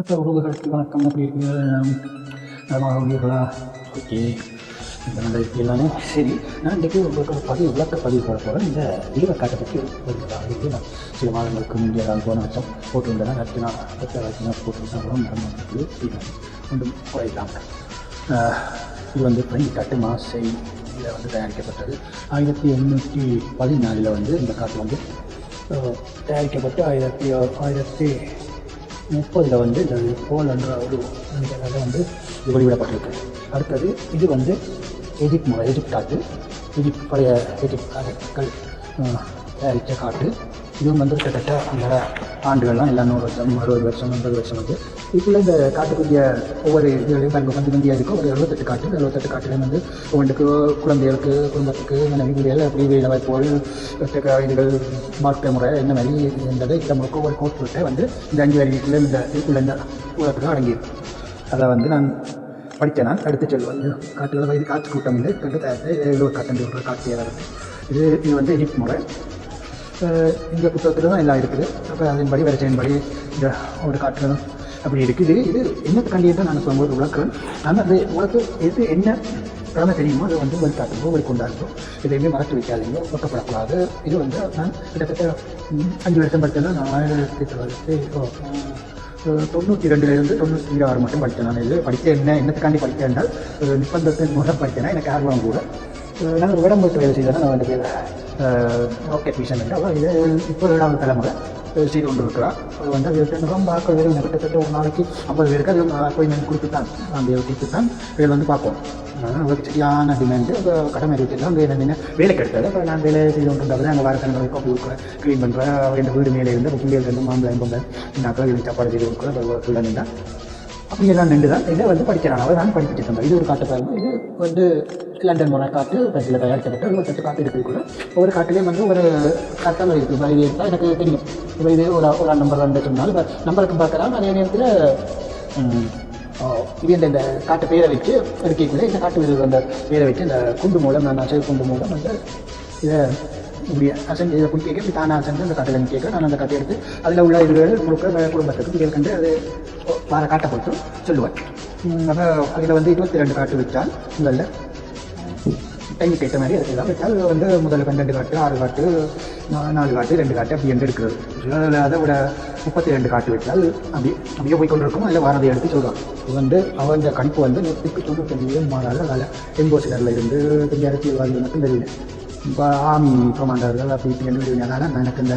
அப்போ உறவுகளுக்கு வணக்கம். எப்படி இருக்கு நலமாக உள்ளீர்களா? ஓகே. இந்த நல்ல இருக்கீங்களானே சரி. நான் இன்றைக்கி உங்களுக்கு ஒரு பதிவு விளக்க பதிவு போட போகிறேன் இந்த ஈவக்காட்டை பற்றி வருகிறதா அதுக்கு நான் சில மாதங்களுக்கு முந்தைய நான் போன வருஷம் போட்டிருந்தேன். அடுத்து நான் அடுத்த வரைக்கும் நான் போட்டிருந்தேன் அப்புறம் நடந்து ஒன்றும் குறையலாம். இது வந்து பனிக்காட்டு மாசை இதில் வந்து தயாரிக்கப்பட்டது. ஆயிரத்தி எண்ணூற்றி பதினாலில் வந்து இந்த காட்டு வந்து தயாரிக்கப்பட்டு ஆயிரத்தி ஆயிரத்தி முப்பதில் வந்து இந்த போல் என்ற ஒரு மனிதனாக வந்து வெளிவிடப்பட்டிருக்கு. அடுத்தது இது வந்து எஜிப்ட் முறை எஜிப்ட் காட்டு எஜிப்ட் பழைய எஜிப்ட் காட்டுகள் தயாரித்த காட்டு இதுவும் வந்து கிட்டத்தட்ட அந்த ஆண்டுகள்லாம் எல்லாம் நூறு வருஷம் அறுபது வருஷம் ஐம்பது வருஷம் வந்து இதுக்குள்ள இந்த காட்டுக்குரிய ஒவ்வொரு இதுலையும் பாருங்க வந்து முந்தியாக இருக்கும் ஒரு எழுபத்தெட்டு காட்டு இந்த எழுபத்தெட்டு காட்டுலையும் வந்து ஒவ்வொன்றுக்கு குழந்தைகளுக்கு குடும்பத்துக்கு மனைவி வீடுகள் அப்படி வேலை வாய்ப்புகள் இதுகள் வாழ்க்கை முறை என்ன மாதிரி இருந்தது இந்த முழுக்க ஒரு விட்டு வந்து இந்த அஞ்சு வரிக்குள்ள இந்த இதுக்குள்ள இந்த உலகத்துக்கு அடங்கியிருக்கும் அதை வந்து நான் படித்தேன். நான் எடுத்து செல்வேன். இது காட்டுகளை வயது காற்று கூட்டம் இல்லை கண்டு தயாரித்து எழுபது காட்டு ஒரு காட்சியாக ஏதாவது இது இது வந்து எஜிப்ட் முறை. இந்த புத்தகத்தில் தான் எல்லாம் இருக்குது. அப்போ அதன்படி வரிசையின்படி இந்த ஒரு காட்டுகளும் அப்படி இருக்குது இது என்ன தான் நான் சொல்லும்போது உலகம் விளக்குறேன் ஆனால் அது உங்களுக்கு எது என்ன கடமை தெரியுமோ அதை வந்து வந்து காட்டுங்க உங்களுக்கு கொண்டாடுறோம் எதையுமே மறத்து வைக்காதீங்க பக்கப்படக்கூடாது இது வந்து நான் கிட்டத்தட்ட அஞ்சு வருஷம் படித்தேன்னா நான் ஆயிரத்தி தொள்ளாயிரத்தி தொண்ணூற்றி ரெண்டுலேருந்து தொண்ணூற்றி ஆறு மட்டும் படித்தேன் நான். இது படிக்க என்ன என்னத்துக்காண்டி படித்தேன் என்றால் ஒரு மூலம் படித்தேன்னா எனக்கு ஆர்வம் கூட. நான் ஒரு உடம்பு வேலை செய்தேன் நான் வந்து ராக்கெட் மிஷன் என்று இது இப்போ ஏழாவது தலைமுறை. செய்து கொண்டிருக்கிறார் அது வந்து அது பார்க்க ரொம்ப வேறு கிட்டத்தட்ட ஒரு நாளைக்கு ஐம்பது பேருக்கு அது அப்பாயின்மெண்ட் கொடுத்து தான் அந்த கொடுத்து தான் வேலை வந்து பார்ப்போம். அவருக்கு சரியான டிமாண்டு கடமை இருக்குது அங்கே என்ன வேலைக்கு எடுத்தது அப்போ நான் வேலை செய்து கொண்டு அங்கே வார கணக்கு காப்பி கொடுக்குறேன் க்ளீன் பண்ணுறேன் ரெண்டு வீடு மேலே இருந்து பிள்ளைகள் இருந்து மாம்பழம் பொங்கல் இந்த அக்கா சாப்பாடு செய்து கொடுக்குறேன் ஃபுல்லாக அப்படியெல்லாம் நின்று தான் இதை வந்து படிக்கிறான் அவர் நான் படிப்பிட்டு இருந்தேன் இது ஒரு காட்டு பாருங்க இது வந்து லண்டன் போன காட்டு பஸ்ஸில் தயாரிக்கப்பட்ட ஒரு பத்து காட்டு கூட. ஒவ்வொரு காட்டிலையும் வந்து ஒரு கட்டம் இருக்குது இப்போ இது இருந்தால் எனக்கு தெரியும். இப்போ இது ஒரு ஒரு நம்பர் ரெண்டு சொன்னால் இப்போ நம்பருக்கு பார்க்கலாம். அதே நேரத்தில் இது இந்த இந்த காட்டு பேரை வச்சு இருக்கக்குள்ளே இந்த காட்டு வீரர் அந்த பேரை வச்சு இந்த குண்டு மூலம் நான் அசை குண்டு மூலம் வந்து இதை இப்படி அசைஞ்சு இதை குடிக்க இப்படி தானே அசைஞ்சு அந்த காட்டில் கேட்க நான் அந்த காட்டை எடுத்து அதில் உள்ள இதுகள் முழுக்க குடும்பத்துக்கு கேட்கின்ற அது வார காட்டை போட்டு சொல்லுவேன். அப்போ அதில் வந்து இருபத்தி ரெண்டு காட்டு வச்சால் முதல்ல டைமுக்கு ஏற்ற மாதிரி அதுக்கெல்லாம் வச்சால் வந்து முதல்ல பன்னெண்டு காட்டு ஆறு காட்டு நாலு காட்டு ரெண்டு காட்டு அப்படி என்று இருக்கிறது அதில் அதை விட முப்பத்தி ரெண்டு காட்டு வச்சால் அப்படி அப்படியே போய் கொண்டிருக்கும். அதில் வாரதை எடுத்து சொல்கிறான் இது வந்து அவன் இந்த கணிப்பு வந்து நூற்றுக்கு தொண்ணூத்தஞ்சு மாறாத அதில் எம்போசிடரில் இருந்து கொஞ்சம் அரசியல்வாதிகள் மட்டும் தெரியல. இப்போ ஆமி கமாண்டர்கள் அப்படி இப்படி என்று அதனால் எனக்கு இந்த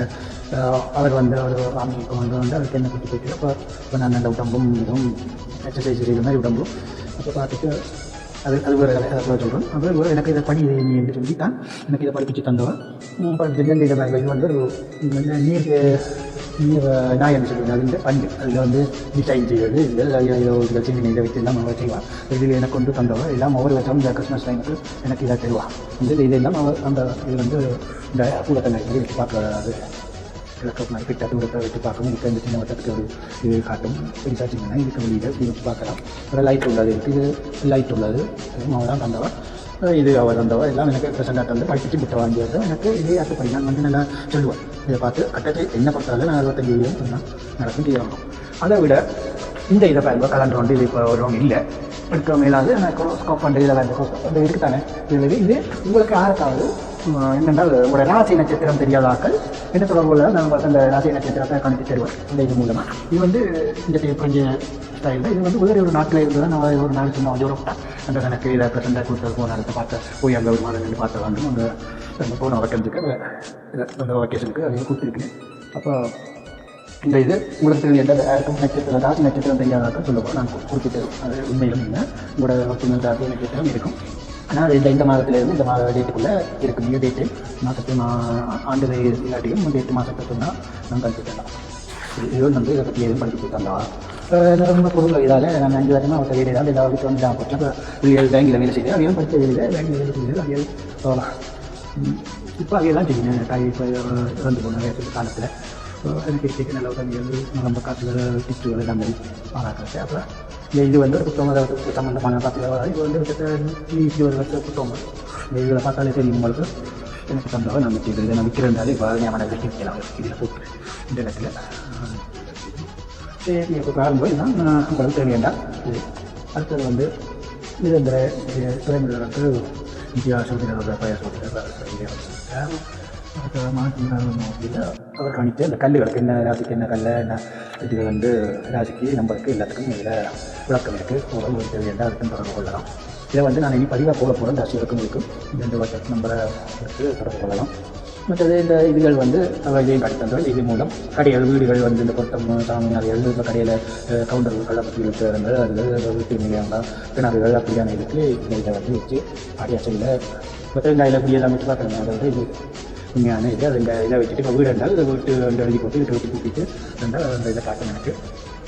அவர் வந்து ஒரு ஆர்மி கமாண்டர் வந்து அவருக்கு என்ன கொடுத்து போயிட்டு அப்போ இப்போ நான் அந்த உடம்பும் இதுவும் எக்ஸசைஸ் செய்கிற மாதிரி உடம்பும். அப்போ பார்த்துட்டு அது அது கதை அதை சொல்கிறேன் அப்புறம் ஒரு எனக்கு இதை படி நீ என்று சொல்லி தான் எனக்கு இதை படிப்பிச்சு தந்தவன். படிப்பிச்சு இதை இது வந்து ஒரு இது நீர் நீர் நாய் என்று சொல்லுவாங்க. அது வந்து பண்டு அதில் வந்து டிசைன் செய்வது இதில் இதில் சின்ன இதை வச்சு எல்லாம் அவள் செய்வாள் இதில் எனக்கு கொண்டு தந்தவன். எல்லாம் ஒவ்வொரு வருஷம் இந்த கிறிஸ்மஸ் டைமுக்கு எனக்கு இதை தருவாள் இந்த இதெல்லாம் அவள் அந்த இது வந்து இந்த கூடத்தை வச்சு பார்க்கறது. கிழக்கு மாதிரி கிட்ட தூரத்தை வச்சு பார்க்கணும் இதுக்கு இந்த சின்ன வட்டத்துக்கு ஒரு இது காட்டும். பெருசாக சின்ன இதுக்கு வெளியில். இப்படி வச்சு பார்க்கலாம். அப்புறம் லைட் உள்ளது. இருக்குது இது லைட் உள்ளது. மாவட்டம் தந்தவா? இது அவர் தந்தவா? எல்லாம் எனக்கு ப்ரெசென்டாக வந்து படிச்சுட்டு புட்டை வாங்கியது எனக்கு இதே அடுத்த நான் வந்து நல்லா சொல்லுவேன் இதை பார்த்து கட்டத்தை என்ன பொறுத்தாலும் நான் அறுபத்தஞ்சு வீடியோ சொன்னால் நடக்கும் தீவிரம் அதை விட இந்த இதை பாருங்க கலண்டர் வந்து இது இப்போ ஒரு இல்லை. எடுக்க மேலாவது. நான் ஸ்கோப் பண்ணுறது இதில் வேறு ஸ்கோப் இருக்குது தானே. இதில் இது உங்களுக்கு யாருக்காவது என்னென்னா உங்களோட ராசி நட்சத்திரம் தெரியாத ஆக்கள் என்ன தொடர்புள்ள நான் அந்த ராசி நட்சத்திரத்தை கணித்து தருவேன் இந்த இது மூலமாக இது வந்து இந்த கொஞ்சம் ஸ்டைல் இது வந்து வேறு ஒரு நாட்டில் இருந்து தான் நான் ஒரு நாள் சும்மா ஜோரம் அந்த கணக்கு இதை ப்ரெசெண்டாக கொடுத்தது போன இடத்த பார்த்து போய் அங்கே ஒரு மாதிரி நின்று பார்த்து அந்த அந்த போன வக்கத்துக்கு அந்த வக்கேஷனுக்கு அதையும் கொடுத்துருக்கேன் அப்போ இந்த இது உங்களுக்கு தெரியும் எந்த யாருக்கும் நட்சத்திரம் ராசி நட்சத்திரம் தெரியாதாக்க சொல்லுவோம் நான் கொடுத்துட்டு அது உண்மையிலும் இல்லை. உங்களோட ஒட்டுமொத்த ராசி நட்சத்திரம் இருக்கும். ஆனால் இந்த இந்த மாதத்துலேருந்து இந்த மாத டேட்டுக்குள்ளே இருக்கும் நியூ டேட்டு மாதத்து மா ஆண்டு இல்லாட்டியும் டேட்டு மாதத்தை தான் நான் கற்றுக்கலாம் இது வந்து இதை பற்றி எதுவும் படித்து தந்தா ரொம்ப பொருள் இதால் நான் அஞ்சு வருஷமாக அவர்கிட்ட வேலை தான் ஏதாவது வந்து நான் போச்சு அப்போ வெளியில் பேங்கில் வேலை செய்து அவையும் படித்த வேலையில் பேங்கில் வேலை செய்து அவையில் போகலாம் இப்போ அவையெல்லாம் செய்யணும் தாய் இப்போ இறந்து போன வயசு காலத்தில். எனக்கு கேட்க நல்ல உதவிகள் நம்ம காசுகள் டிப்ஸுகள் எல்லாமே பாராட்டுறது அப்புறம் இந்த இது வந்து புத்தகங்களை புத்தகம் சம்மந்தமான காசுகள் இது வந்து கிட்டத்தட்ட இருபது வருஷம் புத்தகம் இந்த இதில் பார்த்தாலே தெரியும் உங்களுக்கு எனக்கு தந்தவரை நம்ம செய்து இதை நான் விற்கிறதாலே இப்போ ஞாபகம் விற்கலாம் இதில் போட்டு இந்த இடத்துல சரி இப்போ காரணம் நான் உங்களுக்கு தேவையாண்டா வேண்டாம் அடுத்தது வந்து நிரந்தர துறைமுறைகளுக்கு இந்தியா சோதனை பயிர் சோதனை அவர் கணித்து அந்த கல்லுகளுக்கு என்ன ராசிக்கு என்ன கல்ல என்ன இது வந்து ராசிக்கு நம்பருக்கு எல்லாத்துக்கும் இதில் விளக்கம் இருக்குது ஒரு தேவையான அதுக்கும் தொடர்பு கொள்ளலாம். இதை வந்து நான் இனி பதிவாக போட போகிறேன் ராசிகளுக்கும் இருக்கும் இந்த வாட்ஸ்அப் நம்பரை எடுத்து தொடர்பு கொள்ளலாம். மற்றது இந்த இதுகள் வந்து இதையும் கடித்தங்கள் இது மூலம் கடைகள் வீடுகள் வந்து இந்த பொருத்தம் சாமி அது இப்போ கடையில் கவுண்டர்கள் கள்ளப்பத்தி இருக்கிறது அது வீட்டு நிலையங்கள் கிணறுகள் அப்படியான இதுக்கு இதை வந்து வச்சு அடியாசையில் மற்ற தேங்காயில் இப்படி எல்லாம் வச்சு பார்க்குறாங்க அதாவது இது உண்மையான இது. அது இந்த இதை வச்சுட்டு இப்போ வீடு இருந்தால் இதை வீட்டு அந்த எழுதி போட்டு வீட்டை விட்டு கூட்டிட்டு இருந்தால் அந்த இதை காட்டும் எனக்கு.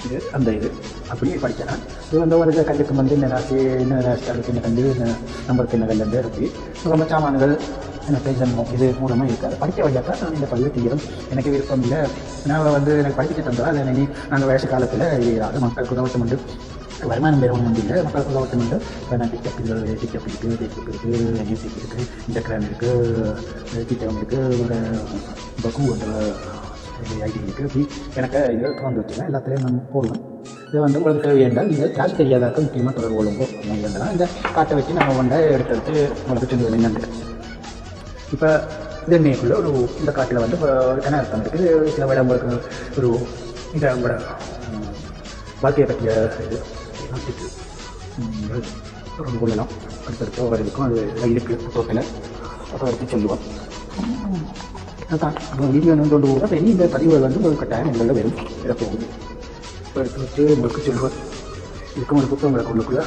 இது அந்த இது. அப்படியே படிக்கிறேன் ஸோ வந்து ஒரு கல்லுக்கு வந்து என்ன ராசி என்ன ராசி கண்டு நம்பருக்கு என்ன கல் வந்து ஸோ ரொம்ப சாமான்கள் எனக்கு ஜன்மம் இது மூலமாக இருக்காது. படிக்க வழியாக தான் நான் இந்த பதிவு செய்யணும் எனக்கு விருப்பம் இல்லை. நான் வந்து எனக்கு படிக்க தந்தால் அதை நீ நாங்கள் வயசு காலத்தில் அது மக்களுக்கு உதவட்டம் உண்டு வருமானம் பெறவும் முடியல இல்லை. மக்களுக்கு உதவட்டம் உண்டு இப்போ நான் டிக்கெட் இருக்குது டிக்கெட் இருக்குது டிக்கெட் இருக்குது மியூசிக் இருக்குது இன்டர்கிராம் இருக்குது டிக்கெட் இருக்குது பக்கு அந்த ஐடி இருக்குது அப்படி எனக்கு இதை வந்து வச்சுருக்கேன் எல்லாத்துலேயும் நான் போடுவேன். இதை வந்து உங்களுக்கு தேவையாண்டால் நீங்கள் கேஷ் தெரியாதாக்க முக்கியமாக தொடர்பு கொள்ளுங்க. அப்படிங்கிறதுனா இந்த காட்டை வச்சு நம்ம ஒன்றை எடுத்து எடுத்து உங்களுக்கு செஞ்சு என்னன்னு இப்போ தென்னைக்குள்ளே ஒரு இந்த காட்டில் வந்து இப்போ கிணறு அர்த்தம் இருக்குது சில விட உங்களுக்கு ஒரு இந்த உங்களோட வாழ்க்கையை பற்றிய இது. நாட்டுக்கு தொடர்பு கொள்ளலாம். அடுத்தடுத்து ஒவ்வொரு இதுக்கும் அது இருக்குது புத்தகத்தில் அதை எடுத்து சொல்லுவோம். அதான் அப்போ வீடியோ வந்து கொண்டு போகிறோம் இனி இந்த பதிவுகள் வந்து உங்களுக்கு கட்டாயம் உங்களில் வரும் இதை போகுது இப்போ எடுத்து வச்சு உங்களுக்கு சொல்லுவேன் இதுக்கும் ஒரு புத்தகங்களை கொள்ளுக்குள்ள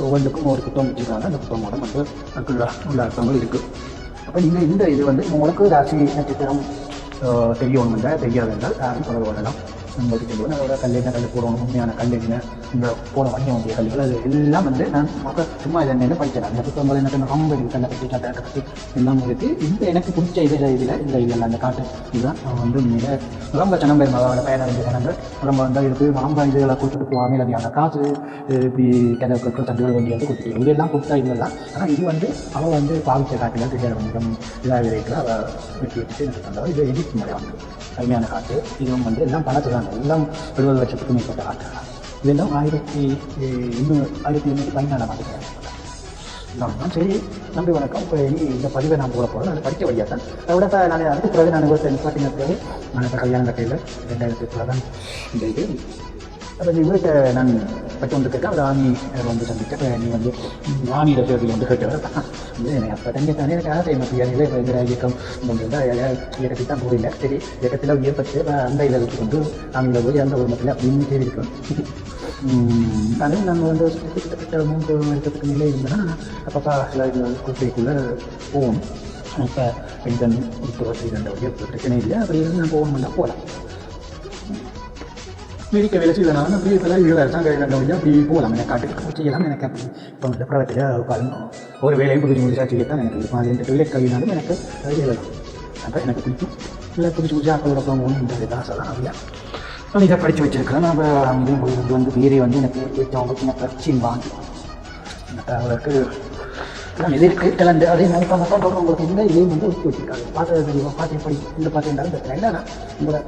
ஒவ்வொன்றுக்கும் ஒரு புத்தகம் வச்சுருக்காங்க அந்த புத்தகமோட வந்து அதுக்குள்ள உள்ள அர்த்தங்கள் இருக்குது அப்போ நீங்கள் இந்த இது வந்து உங்களுக்கு ராசி நட்சத்திரம் அஹ், தெரியணும் என்றால் தெரியாது என்றால் யாரும் தொடர்பு கொள்ளலாம் உங்களுக்கு சொல்லுவேன் அதோட கல் என்ன கல் போடணும் உண்மையான கல் என்ன இந்த போட வண்டி வேண்டிய கல்லுகள் அது எல்லாம் வந்து நான் மக்கள் சும்மா இதை என்ன படிக்கிறேன் அந்த புத்தகங்கள் எனக்கு ரொம்ப இருக்கு கல்லை பற்றி கட்டை பற்றி எல்லாம் இருக்குது இந்த எனக்கு பிடிச்ச இதில் இதில் இந்த இதில் அந்த காட்டு. இதுதான் நான் வந்து உண்மையில ரொம்ப சனம் பெரும் அதோட பயனடைஞ்ச ஜனங்கள் ரொம்ப வந்து இதுக்கு ரொம்ப இதுகளை கொடுத்துட்டு போகாமல் அது அந்த காசு இப்படி கிணறு தண்டுகள் வண்டி வந்து கொடுத்துட்டு இதெல்லாம் கொடுத்தா இதெல்லாம் ஆனால் இது வந்து அவள் வந்து பாவிச்ச காட்டில் தெரியாத கொஞ்சம் இதாக இருக்கிற அவள் வெட்டி வச்சுட்டு எனக்கு தந்தவள் இது எடிட் முறை வந்து கம்மியான காற்று இதுவும் வந்து எல்லாம் பணத்து தான் எல்லாம் எழுபது லட்சத்துக்கு மேற்பட்ட காட்டு இதெல்லாம் ஆயிரத்தி இன்னும் ஆயிரத்தி எண்ணூற்றி பதினாலாம் ஆண்டு நான் சரி நம்பி வணக்கம். இப்போ இனி இந்த பதிவை நான் போட போகிறேன் அதை படிக்க வழியாக தான் அதோட இப்போ நான் அதுக்கு பிறகு நான் ஒரு நிப்பாட்டின பிறகு நான் இப்போ கல்யாணம் கட்டையில் ரெண்டாயிரத்தி எட்டில் தான் இந்த இது. அப்போ இவர்கிட்ட நான் பட்டு வந்துருக்கேன் அவர் ஆமி வந்து சந்திக்க நீ வந்து ஆமியோட பேரில் வந்து கேட்டவர் வந்து எனக்கு அப்போ தங்கி தானே எனக்கு ஆசை எனக்கு இதில் இப்போ இயக்கம்? வந்து இயக்கத்தை தான் போகல சரி இயக்கத்தில் ஏற்பட்டு அந்த இதை வந்து கொண்டு ஆமியில் போய் அந்த ஒரு அப்படின்னு தேடி இருக்கோம் அதுவும் நாங்கள் வந்து கிட்டத்தட்ட மூன்று வருஷத்துக்கு நிலை இருந்தோன்னா அப்பப்போ சில இது கூப்பிட்டுக்குள்ளே இப்போ பெண்கள் ஒரு வருஷம் ரெண்டு வருஷம் பிரச்சனை இல்லை அப்படி இருந்து நான் போகணும்னா போகலாம் வீடிக்க வேலை செய்யலாம் அப்படி இதெல்லாம் இருபது அரசாங்க ரெண்டு அப்படி போகலாம் எனக்கு காட்டுக்கு செய்யலாம் எனக்கு அப்படி இப்போ இந்த ப்ரைவேட்டில் பாருங்க ஒரு வேலையும் புதுச்சு புதுசாக செய்யத்தான் எனக்கு இருக்கும் அது எந்த டொய்லெட் கழினாலும் எனக்கு அது அப்போ எனக்கு பிடிக்கும் இல்லை புதுச்சு புதுசாக ஆக்களோட போகணும் இந்த இதாக சொல்லலாம் அப்படியா நான் இதை படித்து வச்சிருக்கிறேன் நான் அங்கேயும் போயிருந்து வந்து வேறே வந்து எனக்கு வச்சவங்க சின்ன பிரச்சின் வாங்கி அவருக்கு எல்லாம் எதிர்க்கு இருக்குது கலந்து அதே மாதிரி பார்த்தா மட்டும் உங்களுக்கு இந்த இதையும் வந்து ஒதுக்கி வச்சிருக்காங்க பார்த்து தெரியுமா பார்த்து எப்படி இந்த பார்த்து இருந்தாலும் பிரச்சனை இல்லைன்னா உங்களோட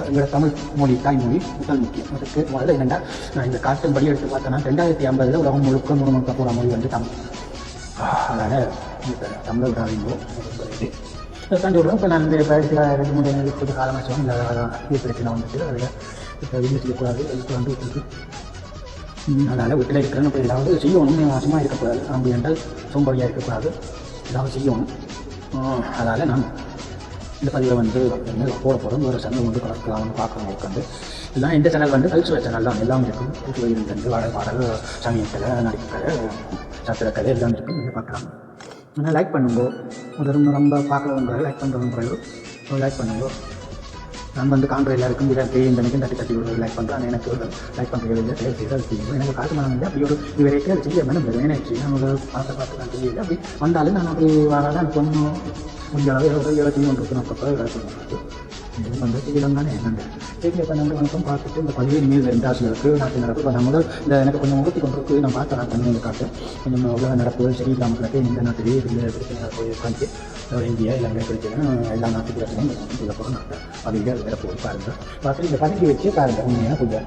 எங்களோட தமிழ் மொழி தாய்மொழி முதல் முக்கியம் அதுக்கு முதல்ல என்னென்னா நான் இந்த காட்டின்படி எடுத்து பார்த்தேன்னா ரெண்டாயிரத்தி ஐம்பதில் உலகம் முழுக்க நூறு முழுக்க போகிற மொழி வந்து தமிழ் அதனால் இந்த தமிழ் தாய்மொழி இது தான் இப்போ நான் இந்த சில ரெண்டு மூணு கொஞ்சம் சொன்னேன் இந்த இது பிரச்சனை வந்துட்டு அதில் இப்போ இது செய்யக்கூடாது அதுக்கு வந்து அதனால் வீட்டில் இருக்கிறேன்னு இப்போ ஏதாவது செய்யணும். சும்மா இருக்கக்கூடாது. அப்படி என்றால் சோம்பறியாக இருக்கக்கூடாது. ஏதாவது செய்யணும். அதனால் நான் இந்த பதிவை வந்து என்ன போட போகிறோம் ஒரு சேனல் வந்து கலக்கலாம்னு பார்க்குறோம் உட்காந்து இதெல்லாம் இந்த சேனல் வந்து கல்ச்சுரல் சேனல் தான். எல்லாம் இருக்கும் கூட்டு வயிறு வாடகை பாடல் சமயக்கலை நடிக்கலை சத்திரக்கலை எல்லாம் இருக்கும் நீங்கள் பார்க்கலாம். ஆனால் லைக் பண்ணுங்க. ஒரு ரொம்ப ரொம்ப பார்க்குறவங்க லைக் பண்ணுறவங்க லைக் பண்ணுங்க. நான் வந்து காண்ற எல்லாருக்கும் இதை இந்த எனக்கு தட்டி தட்டி ஒரு லைக் பண்ணுறேன் எனக்கு ஒரு லைக் பண்ணுறது இல்லை தயவு செய்து அது செய்யும் எனக்கு காசு மனம் இல்லை. அப்படி ஒரு இது அது செய்ய மேடம் எனக்கு நான் ஒரு பார்த்து பார்த்து நான் தெரியல அப்படி வந்தாலும் நான் அப்படி வராதான் சொன்னோம் ಒಂದು முடிஞ்ச அளவு நான் அப்போ இது வந்து சீலம் தானே என்னண்டு சரி இப்போ நம்ம வணக்கம் பார்த்துட்டு இந்த பதிவு ரெண்டு நாட்டு நடப்பு இந்த எனக்கு கொஞ்சம் முகத்தி கொண்டிருக்கு நான் பார்த்தேன் நான் காட்டு கொஞ்சம் உலக நடப்பு சரி நமக்கு இந்த நாட்டிலேயே இந்த போய் உட்காந்து இந்தியா எல்லாமே பிரச்சனை எல்லா நாங்கள் வேறு போய் பாருங்கள் பார்த்துட்டு இந்த பதிவு வச்சு பாருங்கள் உண்மையாக கொஞ்சம்